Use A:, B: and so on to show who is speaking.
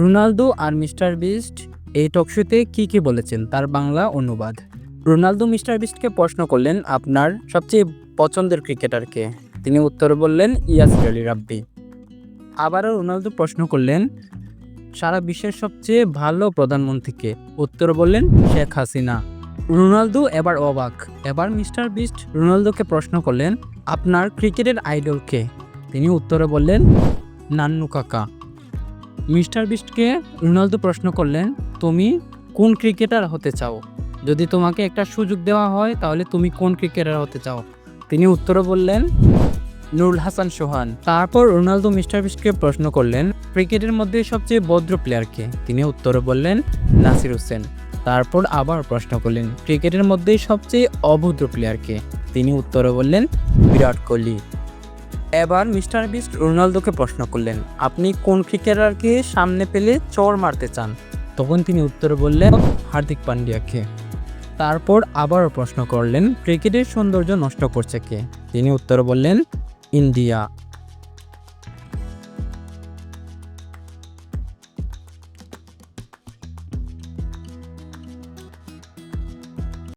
A: Ronaldo আর mister beast এই টকশোতে কি কি বলেছেন তার বাংলা অনুবাদ। রোনালদো, মিস্টার বিস্টকে প্রশ্ন করলেন আপনার সবচেয়ে পছন্দের ক্রিকেটারকে তিনি উত্তরে বললেন ইয়াসির আলী রাব্বি। আবারও রোনালদো প্রশ্ন করলেন, সারা বিশ্বের সবচেয়ে ভালো প্রধানমন্ত্রীকে উত্তর বললেন, শেখ হাসিনা। রোনালদো এবার অবাক। এবার মিস্টার বিস্ট রোনালদোকে প্রশ্ন করলেন, আপনার ক্রিকেটের আইডলকে তিনি উত্তরে বললেন, নান্নু কাকা। মিস্টার বিস্টকে রোনালদো প্রশ্ন করলেন, তুমি কোন ক্রিকেটার হতে চাও? যদি তোমাকে একটা সুযোগ দেওয়া হয়, তাহলে তুমি কোন ক্রিকেটার হতে চাও? তিনি উত্তরে বললেন, নুরুল হাসান সোহান। তারপর রোনালদো মিস্টার বিস্টকে প্রশ্ন করলেন, ক্রিকেটের মধ্যে সবচেয়ে ভদ্র প্লেয়ারকে তিনি উত্তরে বললেন, নাসির হোসেন। তারপর আবার প্রশ্ন করলেন, ক্রিকেটের মধ্যে সবচেয়ে অভদ্র প্লেয়ারকে তিনি উত্তরে বললেন, বিরাট কোহলি। এবার মিস্টার বিস্ট রোনালদোকে প্রশ্ন করলেন, আপনি কোন ক্রিকেটারকে সামনে পেলে চর মারতে চান? তখন তিনি উত্তরে বললেন, হার্দিক পান্ডিয়াকে। তারপর আবারও প্রশ্ন করলেন, ক্রিকেটের সৌন্দর্য নষ্ট করছে কে? তিনি উত্তর বললেন, ইন্ডিয়া।